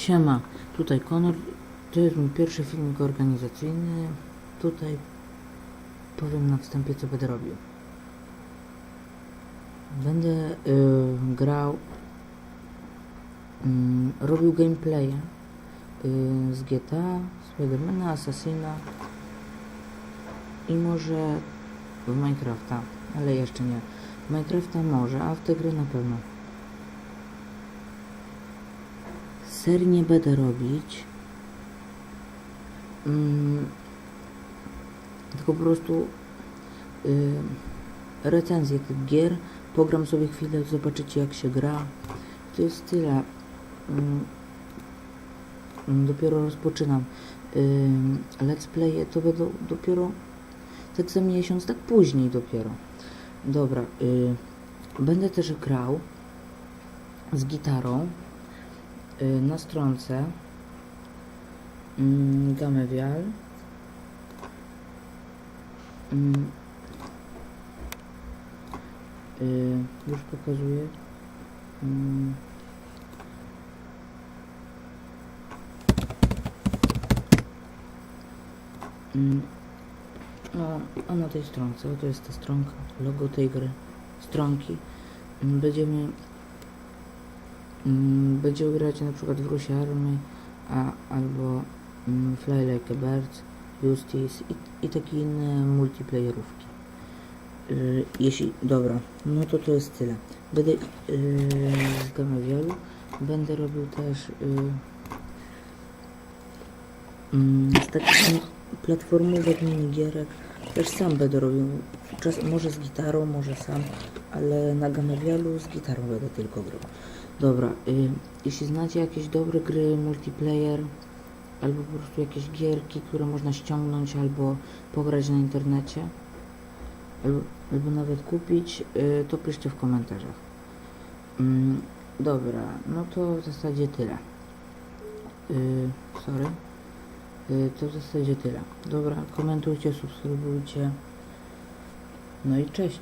Siema, tutaj Konor. To jest mój pierwszy filmik organizacyjny. Tutaj powiem na wstępie, co będę robił. Będę y, grał, mm, robił gameplaya y, z GTA, Spidermana, Assassina i może w Minecrafta, ale jeszcze nie. Minecrafta może, a w tę grę na pewno. Serii nie będę robić. Mm, tylko po prostu y, recenzję tych gier. Pogram sobie chwilę, zobaczycie jak się gra. To jest tyle. Mm, dopiero rozpoczynam. Y, let's play to będą dopiero tak za miesiąc, tak później dopiero. Dobra. Y, będę też grał z gitarą na stronce mm, Gamewial mm, y, już pokazuję. Mm, no, a na tej stronce, oto jest ta stronka, logo tej gry, stronki będziemy Będziemy grać na przykład w Rusie Army, a, albo mm, Fly Like a Bird, Justice i, i takie inne multiplayerówki. Yy, jeśli, dobra, no to to jest tyle. Będę z Gamawialu, będę robił też yy, mm, z takich platformowych minigierek, też sam będę robił, czas, może z gitarą, może sam, ale na Gamawialu z gitarą będę tylko grał. Dobra, y, jeśli znacie jakieś dobre gry multiplayer, albo po prostu jakieś gierki, które można ściągnąć albo pograć na internecie, albo, albo nawet kupić, y, to piszcie w komentarzach. Mm, dobra, no to w zasadzie tyle. Y, sorry. Y, to w zasadzie tyle. Dobra, komentujcie, subskrybujcie. No i cześć.